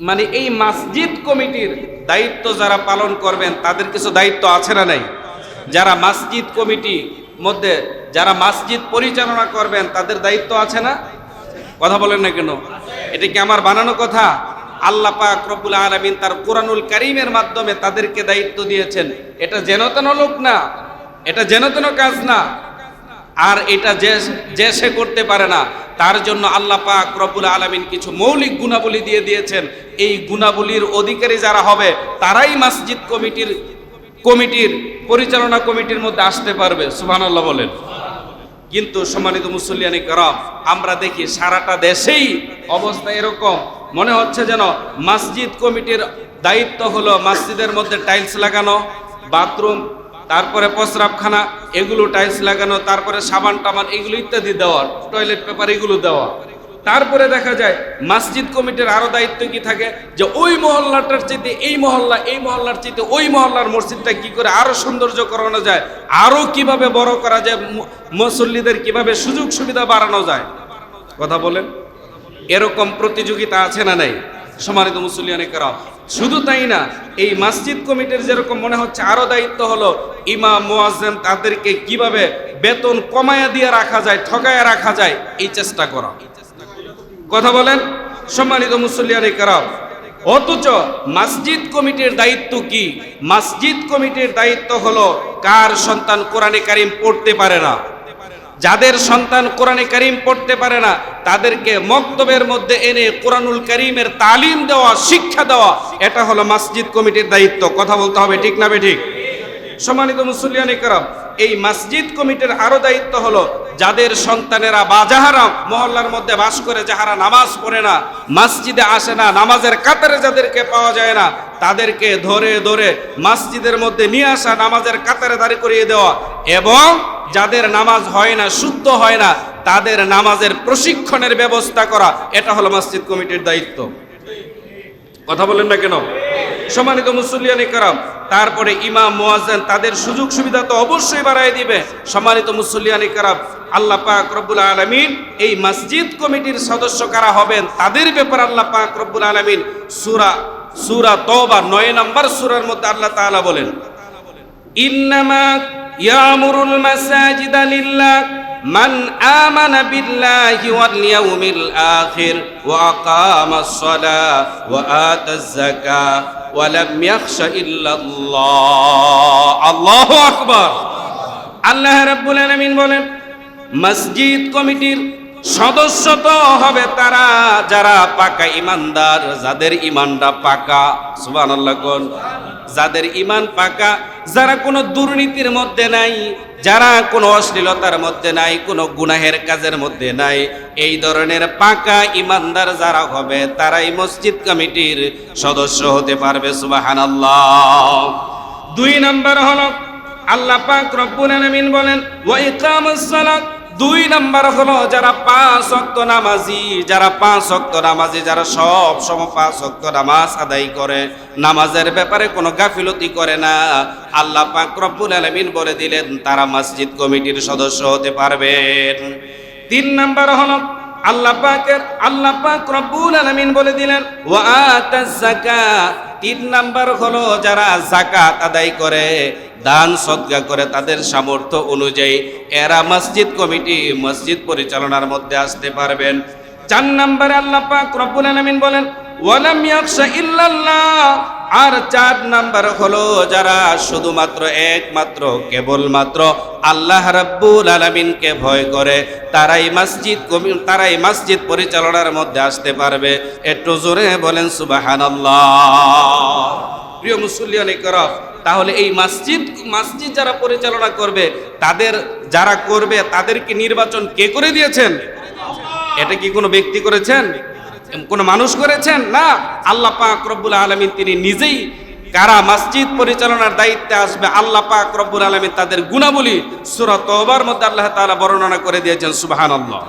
মানে এই মসজিদ কমিটির দায়িত্ব যারা পালন করবেন, তাদের কিছু দায়িত্ব আছে না নাই? যারা মসজিদ কমিটি মধ্যে, যারা মসজিদ পরিচালনা করবেন, তাদের দায়িত্ব আছে না? কথা বলেন না কেন? এটা কি আমার বানানো কথা? আল্লাহ পাক রব্বুল আলামিন তার কোরআনুল কারীমের মাধ্যমে তাদেরকে দায়িত্ব দিয়েছেন। এটা যেনতেন লোক না, এটা যেনতেন কাজ না। আর এটা যে সে করতে পারে না তার জন্য আল্লাহ পাক রব্বুল আলামিন কিছু মৌলিক গুণাবলী দিয়ে দিয়েছেন। এই গুণাবলীর অধিকারী যারা হবে, তারাই মসজিদ কমিটির কমিটির পরিচালনা কমিটির মধ্যে আসতে পারবে। সুবহানাল্লাহ বলেন। কিন্তু সম্মানিত মুসল্লিয়ানি করম, আমরা দেখি সারাটা দেশেই অবস্থা এরকম। মনে হচ্ছে যেন মসজিদ কমিটির দায়িত্ব হলো মসজিদের মধ্যে টাইলস লাগানো, বাথরুম তারপরে প্রস্রাবখানা, এগুলো টাইলস লাগানো, তারপরে সাবান টাবান, এগুলো ইত্যাদি দেওয়া টয়লেট পেপার এগুলো দেওয়া। তারপরে দেখা যায় মসজিদ কমিটির আরও দায়িত্ব কি থাকে? যে ওই মহল্লাটার চাইতে এই মহল্লা, এই মহল্লার চাইতে ওই মহল্লার মসজিদটা কি করে আরও সৌন্দর্য করানো যায়? আরও কীভাবে বড় করা যায়? মুসল্লিদের কীভাবে সুযোগ সুবিধা বাড়ানো যায়? কথা বলেন। এরকম প্রতিযোগিতা আছে না নাই? সমানিত মুসল্লিয়ানে করা শুধু তাই না, এই মসজিদ কমিটির যেরকম মনে হচ্ছে, আরও দায়িত্ব হলো ইমাম, মুয়াজ্জেম তাদেরকে কীভাবে বেতন কমায়া দিয়ে রাখা যায়, ঠকায়া রাখা যায়, এই চেষ্টা করা। কথা বলেন? সম্মানিত মুসল্লিয়ানে কারাম অথচ মসজিদ কমিটির দায়িত্ব কি? মসজিদ কমিটির দায়িত্ব হলো কার সন্তান কোরআনে কারিম পড়তে পারে না? যাদের সন্তান কোরআনে কারিম পড়তে পারে না, তাদেরকে মক্তবের মধ্যে এনে কোরআনুল কারিমের তালিম দেওয়া, শিক্ষা দেওয়া, এটা হলো মসজিদ কমিটির দায়িত্ব। কথা বলতে হবে, ঠিক না বে ঠিক? সম্মানিত মুসল্লিয়ান ইকরাম এই মসজিদ কমিটির আরও দায়িত্ব হলো যাদের সন্তানেরা বা যাহারা মহল্লার মধ্যে বাস করে, যাহারা নামাজ পড়ে না, মসজিদে আসে না, নামাজের কাতারে যাদেরকে পাওয়া যায় না, তাদেরকে ধরে ধরে মসজিদের মধ্যে নিয়ে আসা, নামাজের কাতারে দাঁড়ি করিয়ে দেওয়া এবং যাদের নামাজ হয় না, শুদ্ধ হয় না, তাদের নামাজের প্রশিক্ষণের ব্যবস্থা করা, এটা হলো মসজিদ কমিটির দায়িত্ব। কথা বলেন না কেন? সম্মানিত মুসল্লিয়ান কারাম তারপরে ইমাম মুয়াজ্জিন তাদের সুযোগ সুবিধা তো অবশ্যই বাড়ায় দিবে সম্মানিত মুসল্লিয়ান কারাম আল্লাহ পাক রব্বুল আলামিন এই মসজিদ কমিটির সদস্য কারা হবেন তাদের ব্যাপারে আল্লাহ পাক রব্বুল আলামিন সূরা সূরা তওবা 9 নম্বর সূরার মধ্যে আল্লাহ তাআলা বলেন ইন্নামা ইয়ামুরুল মাসাজিদা লিল্লাহ من آمن بالله واليوم الآخر وأقام الصلاة وآتى الزكاة ওয়ালাম ইয়াখশা ইল্লাল্লাহ। আল্লাহু আকবার। আল্লাহ রাব্বুল আলামিন বলেন মসজিদ কমিটির সদস্য তো হবে তারা, যারা পাকা ইমানদার, যাদের ইমানটা পাকা। সুবহানাল্লাহ কোন। যাদের ইমান পাকা, যারা কোনো দুর্নীতির মধ্যে নাই, যারা কোনো অশ্লীলতার মধ্যে নাই, কোনো গুনাহের কাজের মধ্যে নাই, এই ধরনের পাকা ইমানদার যারা হবে, তারাই মসজিদ কমিটির সদস্য হতে পারবে, সুবহানাল্লাহ। দুই নম্বর হলো, আল্লাহ পাক রব্বুল আলামিন বলেন, ওয়া ইকামাস সালাত দুই নাম্বার হলো যারা পাঁচ অক্ত নামাজি, যারা পাঁচ অক্ত নামাজি, যারা সব সময় পাঁচ অক্ত নামাজ আদায় করে। নামাজের ব্যাপারে কোনো গাফিলতি করে না। আল্লাহ পাক রব্বুল আলমিন বলে দিলেন, তারা মসজিদ কমিটির সদস্য হতে পারবেন। তিন নাম্বার হলো আল্লাহ পাকের, আল্লাহ পাক রব্বুল আলামিন বলে দিলেন, ওয়া আতাজ যাকাত তিন নাম্বার হলো যারা জাকাত আদায় করে, দান সদকা করে তাদের সামর্থ্য অনুযায়ী এরা মসজিদ কমিটি, মসজিদ পরিচালনার মধ্যে আসতে পারবেন। চার নাম্বারে আল্লাহ পাক রব্বুল আলামিন বলেন, ওয়ালাম ইয়াখশা ইল্লাল্লাহ আর চার নাম্বার হলো যারা শুধুমাত্র একমাত্র, কেবলমাত্র আল্লাহ রাব্বুল আলামিনকে ভয় করে, তারাই মসজিদ তারাই মসজিদ পরিচালনার মধ্যে আসতে পারবে। একটু জোরে বলেন, সুবহানাল্লাহ। প্রিয় মুসল্লিয়ান করফ তাহলে এই মসজিদ মসজিদ যারা পরিচালনা করবে, তাদের যারা করবে তাদেরকে নির্বাচন কে করে দিয়েছেন? এটা কি কোনো ব্যক্তি করেছেন? কোনো মানুষ করেছেন? না। আল্লাহ পাক রব্বুল আলমিন তিনি নিজেই কারা মসজিদ পরিচালনার দায়িত্বে আসবে, আল্লাহ পাক রব্বুল আলমী তাদের গুণাবলী সুরা তোবার মধ্যে আল্লাহ তাআলা বর্ণনা করে দিয়েছেন, সুবহানাল্লাহ।